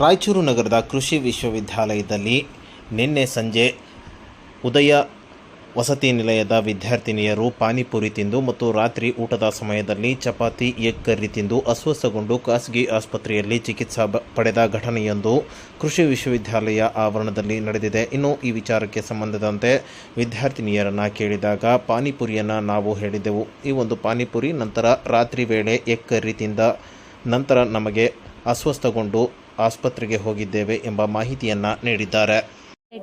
ರಾಯಚೂರು ನಗರದ ಕೃಷಿ ವಿಶ್ವವಿದ್ಯಾಲಯದಲ್ಲಿ ನಿನ್ನೆ ಸಂಜೆ ಉದಯ ವಸತಿ ನಿಲಯದ ವಿದ್ಯಾರ್ಥಿನಿಯರು ಪಾನಿಪುರಿ ತಿಂದು ಮತ್ತು ರಾತ್ರಿ ಊಟದ ಸಮಯದಲ್ಲಿ ಚಪಾತಿ, ಎಗ್ ಕರ್ರಿ ತಿಂದು ಅಸ್ವಸ್ಥಗೊಂಡು ಖಾಸಗಿ ಆಸ್ಪತ್ರೆಯಲ್ಲಿ ಚಿಕಿತ್ಸಾ ಪಡೆದ ಘಟನೆಯೊಂದು ಕೃಷಿ ವಿಶ್ವವಿದ್ಯಾಲಯ ಆವರಣದಲ್ಲಿ ನಡೆದಿದೆ. ಇನ್ನು ಈ ವಿಚಾರಕ್ಕೆ ಸಂಬಂಧದಂತೆ ವಿದ್ಯಾರ್ಥಿನಿಯರನ್ನು ಕೇಳಿದಾಗ ಪಾನಿಪುರಿಯನ್ನು ನಾವು ಹೇಳಿದೆವು ಈ ಒಂದು ಪಾನಿಪುರಿ ನಂತರ ರಾತ್ರಿ ವೇಳೆ ಎಗ್ ಕರ್ರಿ ತಿಂದ ನಂತರ ನಮಗೆ ಅಸ್ವಸ್ಥಗೊಂಡು ಆಸ್ಪತ್ರೆಗೆ ಹೋಗಿದ್ದೇವೆ ಎಂಬ ಮಾಹಿತಿಯನ್ನು ನೀಡಿದ್ದಾರೆ.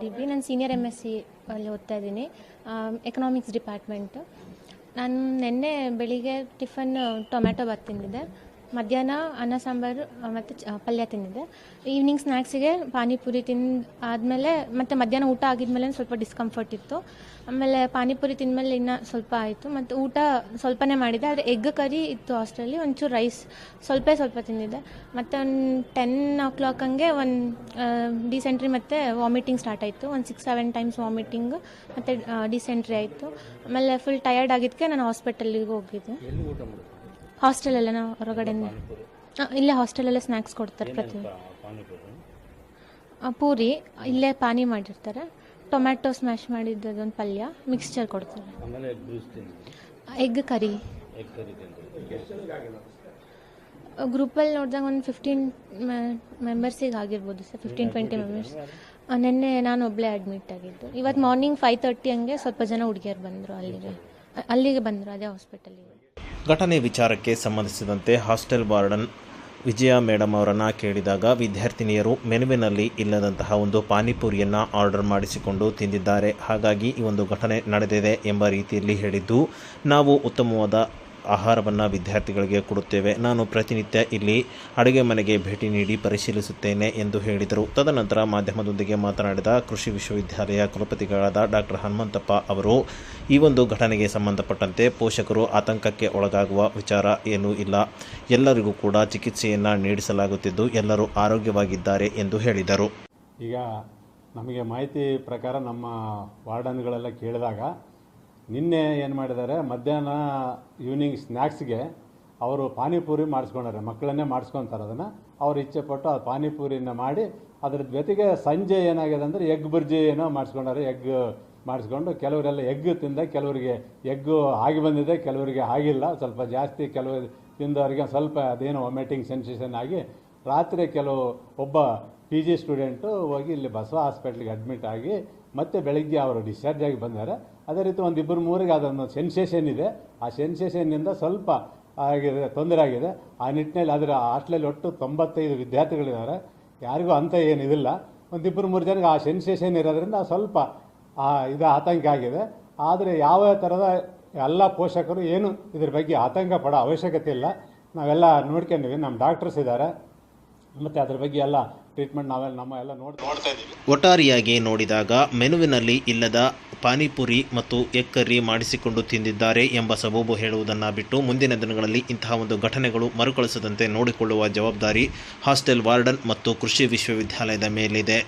ಡಿಗ್ರಿ ನಾನು ಸೀನಿಯರ್ ಎಂ ಎಸ್ ಸಿ ಅಲ್ಲಿ ಓದ್ತಾ ಇದ್ದೀನಿ. ಎಕನಾಮಿಕ್ಸ್ ಡಿಪಾರ್ಟ್ಮೆಂಟು ನಾನು ನಿನ್ನೆ ಬೆಳಿಗ್ಗೆ ಟಿಫನ್ ಟೊಮ್ಯಾಟೊ ಬಾತ್ ತಿಂದಿದ್ದೆ. ಮಧ್ಯಾಹ್ನ ಅನ್ನ, ಸಾಂಬಾರು ಮತ್ತು ಪಲ್ಯ ತಿಂದಿದ್ದೆ. ಈವ್ನಿಂಗ್ ಸ್ನ್ಯಾಕ್ಸಿಗೆ ಪಾನಿಪುರಿ ತಿಂದು ಆದಮೇಲೆ ಮತ್ತು ಮಧ್ಯಾಹ್ನ ಊಟ ಆಗಿದ್ಮೇಲೆ ಸ್ವಲ್ಪ ಡಿಸ್ಕಂಫರ್ಟ್ ಇತ್ತು. ಆಮೇಲೆ ಪಾನಿಪುರಿ ತಿಂದಮೇಲೆ ಇನ್ನೂ ಸ್ವಲ್ಪ ಆಯಿತು. ಮತ್ತು ಊಟ ಸ್ವಲ್ಪನೇ ಮಾಡಿದ್ದೆ ಆದರೆ ಎಗ್ ಕರಿ ಇತ್ತು ಹಾಸ್ಟೆಲಲ್ಲಿ ಒಂಚೂರು ರೈಸ್ ಸ್ವಲ್ಪ ಸ್ವಲ್ಪ ತಿಂದಿದ್ದೆ. ಮತ್ತು ಒಂದು ಟೆನ್ ಓ ಕ್ಲಾಕ್ ಹಂಗೆ ಒಂದು ಡಿಸೆಂಟ್ರಿ ಮತ್ತು ವಾಮಿಟಿಂಗ್ ಸ್ಟಾರ್ಟ್ ಆಯಿತು. ಒಂದು ಸಿಕ್ಸ್ ಸೆವೆನ್ ಟೈಮ್ಸ್ ವಾಮಿಟಿಂಗ್ ಮತ್ತು ಡಿಸೆಂಟ್ರಿ ಆಯಿತು. ಆಮೇಲೆ ಫುಲ್ ಟಯರ್ಡ್ ಆಗಿದ್ದಕ್ಕೆ ನಾನು ಹಾಸ್ಪಿಟಲಿಗೆ ಹೋಗಿದ್ದೆ. ಹಾಸ್ಟೆಲಲ್ಲೇ ಹೊರಗಡೆಯಿಂದ? ಆ, ಇಲ್ಲೇ ಹಾಸ್ಟೆಲಲ್ಲೇ ಸ್ನ್ಯಾಕ್ಸ್ ಕೊಡ್ತಾರೆ ಪ್ರತಿ ಪೂರಿ. ಇಲ್ಲೇ ಪಾನಿ ಮಾಡಿರ್ತಾರೆ. ಟೊಮ್ಯಾಟೊ ಸ್ಮ್ಯಾಶ್ ಮಾಡಿದ್ದು ಅದೊಂದು ಪಲ್ಯ ಮಿಕ್ಸ್ಚರ್ ಕೊಡ್ತಾರೆ. Egg curry. ಗ್ರೂಪಲ್ಲಿ ನೋಡಿದಾಗ ಒಂದು ಫಿಫ್ಟೀನ್ ಮೆಂಬರ್ಸಿಗೆ ಆಗಿರ್ಬೋದು ಸರ್. ಫಿಫ್ಟೀನ್ ಟ್ವೆಂಟಿ ಮೆಂಬರ್ಸ್ ನಿನ್ನೆ ನಾನು ಒಬ್ಬಳೇ ಅಡ್ಮಿಟ್ ಆಗಿದ್ದು. ಇವತ್ತು ಮಾರ್ನಿಂಗ್ ಫೈವ್ ತರ್ಟಿ ಹಂಗೆ ಸ್ವಲ್ಪ ಜನ ಹುಡುಗಿಯರು ಬಂದರು ಅಲ್ಲಿಗೆ. ಅಲ್ಲಿಗೆ ಬಂದರು ಅದೇ ಹಾಸ್ಪಿಟಲಿಗೆ ಘಟನೆ ವಿಚಾರಕ್ಕೆ ಸಂಬಂಧಿಸಿದಂತೆ ಹಾಸ್ಟೆಲ್ ವಾರ್ಡನ್ ವಿಜಯ ಮೇಡಮ್ ಅವರನ್ನು ಕೇಳಿದಾಗ ವಿದ್ಯಾರ್ಥಿನಿಯರು ಮೆನುವಿನಲ್ಲಿ ಇಲ್ಲದಂತಹ ಒಂದು ಪಾನಿಪುರಿಯನ್ನು ಆರ್ಡರ್ ಮಾಡಿಸಿಕೊಂಡು ತಿಂದಿದ್ದಾರೆ. ಹಾಗಾಗಿ ಈ ಒಂದು ಘಟನೆ ನಡೆದಿದೆ ಎಂಬ ರೀತಿಯಲ್ಲಿ ಹೇಳಿದ್ದು, ನಾವು ಉತ್ತಮವಾದ ಆಹಾರವನ್ನು ವಿದ್ಯಾರ್ಥಿಗಳಿಗೆ ಕೊಡುತ್ತೇವೆ. ನಾನು ಪ್ರತಿನಿತ್ಯ ಇಲ್ಲಿ ಅಡುಗೆ ಮನೆಗೆ ಭೇಟಿ ನೀಡಿ ಪರಿಶೀಲಿಸುತ್ತೇನೆ ಎಂದು ಹೇಳಿದರು. ತದನಂತರ ಮಾಧ್ಯಮದೊಂದಿಗೆ ಮಾತನಾಡಿದ ಕೃಷಿ ವಿಶ್ವವಿದ್ಯಾಲಯ ಕುಲಪತಿಗಳಾದ ಡಾಕ್ಟರ್ ಹನುಮಂತಪ್ಪ ಅವರು, ಈ ಒಂದು ಘಟನೆಗೆ ಸಂಬಂಧಪಟ್ಟಂತೆ ಪೋಷಕರು ಆತಂಕಕ್ಕೆ ಒಳಗಾಗುವ ವಿಚಾರ ಏನೂ ಇಲ್ಲ. ಎಲ್ಲರಿಗೂ ಕೂಡ ಚಿಕಿತ್ಸೆಯನ್ನು ನೀಡಿಸಲಾಗುತ್ತಿದ್ದು, ಎಲ್ಲರೂ ಆರೋಗ್ಯವಾಗಿದ್ದಾರೆ ಎಂದು ಹೇಳಿದರು. ಈಗ ನಮಗೆ ಮಾಹಿತಿ ಪ್ರಕಾರ ನಮ್ಮ ವಾರ್ಡನ್ಗಳೆಲ್ಲ ಕೇಳಿದಾಗ ನಿನ್ನೆ ಏನು ಮಾಡಿದ್ದಾರೆ? ಮಧ್ಯಾಹ್ನ ಈವ್ನಿಂಗ್ ಸ್ನ್ಯಾಕ್ಸ್ಗೆ ಅವರು ಪಾನಿಪುರಿ ಮಾಡಿಸ್ಕೊಂಡಾರೆ. ಮಕ್ಕಳನ್ನೇ ಮಾಡಿಸ್ಕೊತಾರೆ ಅದನ್ನು. ಅವ್ರು ಇಚ್ಛೆ ಪಟ್ಟು ಆ ಪಾನಿಪುರಿನ ಮಾಡಿ ಅದ್ರ ಜೊತೆಗೆ ಸಂಜೆ ಏನಾಗಿದೆ ಅಂದರೆ ಎಗ್ ಬುರ್ಜಿ ಏನೋ ಮಾಡಿಸ್ಕೊಂಡಾರೆ. ಎಗ್ ಮಾಡಿಸ್ಕೊಂಡು ಕೆಲವರೆಲ್ಲ ಎಗ್ ತಿಂದ. ಕೆಲವರಿಗೆ ಎಗ್ಗು ಆಗಿ ಬಂದಿದೆ. ಕೆಲವರಿಗೆ ಆಗಿಲ್ಲ. ಸ್ವಲ್ಪ ಜಾಸ್ತಿ ಕೆಲವರು ತಿಂದವರಿಗೆ ಸ್ವಲ್ಪ ಅದೇನೋ ವಾಮಿಟಿಂಗ್ ಸೆನ್ಸೇಷನ್ ಆಗಿ ರಾತ್ರಿ ಕೆಲವು ಒಬ್ಬ ಪಿ ಜಿ ಸ್ಟೂಡೆಂಟು ಹೋಗಿ ಇಲ್ಲಿ ಬಸವ ಹಾಸ್ಪಿಟ್ಲಿಗೆ ಅಡ್ಮಿಟ್ ಆಗಿ ಮತ್ತೆ ಬೆಳಗ್ಗೆ ಅವರು ಡಿಸ್ಚಾರ್ಜ್ ಆಗಿ ಬಂದಿದ್ದಾರೆ ಅದೇ ರೀತಿ ಒಂದು ಇಬ್ಬರು ಮೂರಿಗೆ ಅದೊಂದು ಸೆನ್ಸೇಷನ್ ಇದೆ. ಆ ಸೆನ್ಸೇಷನ್ನಿಂದ ಸ್ವಲ್ಪ ಆಗಿದೆ, ತೊಂದರೆ ಆಗಿದೆ. ಆ ನಿಟ್ಟಿನಲ್ಲಿ ಅದರ ಹಾಸ್ಟೆಲಲ್ಲಿ ಒಟ್ಟು ತೊಂಬತ್ತೈದು ವಿದ್ಯಾರ್ಥಿಗಳಿದ್ದಾರೆ. ಯಾರಿಗೂ ಅಂತ ಏನಿದಿಲ್ಲ ಒಂದಿಬ್ಬರು ಮೂರು ಜನಕ್ಕೆ ಆ ಸೆನ್ಸೇಷನ್ ಇರೋದ್ರಿಂದ ಸ್ವಲ್ಪ ಇದು ಆತಂಕ ಆಗಿದೆ. ಆದರೆ ಯಾವ ಥರದ ಎಲ್ಲ ಪೋಷಕರು ಏನು ಇದ್ರ ಬಗ್ಗೆ ಆತಂಕ ಪಡೋ ಅವಶ್ಯಕತೆ ಇಲ್ಲ. ನಾವೆಲ್ಲ ನೋಡ್ಕೊಂಡಿವಿ. ನಮ್ಮ ಡಾಕ್ಟರ್ಸ್ ಇದ್ದಾರೆ. ಮತ್ತು ಅದ್ರ ಬಗ್ಗೆ ಎಲ್ಲ ಟ್ರೀಟ್ಮೆಂಟ್ ನಾವೆಲ್ಲ ನಮ್ಮ ಎಲ್ಲ ನೋಡ್ ನೋಡ್ತಾ ಇದ್ದೀವಿ. ಒಟ್ಟಾರೆಯಾಗಿ ನೋಡಿದಾಗ ಮೆನುವಿನಲ್ಲಿ ಇಲ್ಲದ ಪಾನಿಪುರಿ ಮತ್ತು ಎಗ್ ಕರ್ರಿ ಮಾಡಿಸಿಕೊಂಡು ತಿಂದಿದ್ದಾರೆ ಎಂಬ ಸಬೂಬು ಹೇಳುವುದನ್ನು ಬಿಟ್ಟು ಮುಂದಿನ ದಿನಗಳಲ್ಲಿ ಇಂತಹ ಒಂದು ಘಟನೆಗಳು ಮರುಕಳಿಸದಂತೆ ನೋಡಿಕೊಳ್ಳುವ ಜವಾಬ್ದಾರಿ ಹಾಸ್ಟೆಲ್ ವಾರ್ಡನ್ ಮತ್ತು ಕೃಷಿ ವಿಶ್ವವಿದ್ಯಾಲಯದ ಮೇಲಿದೆ.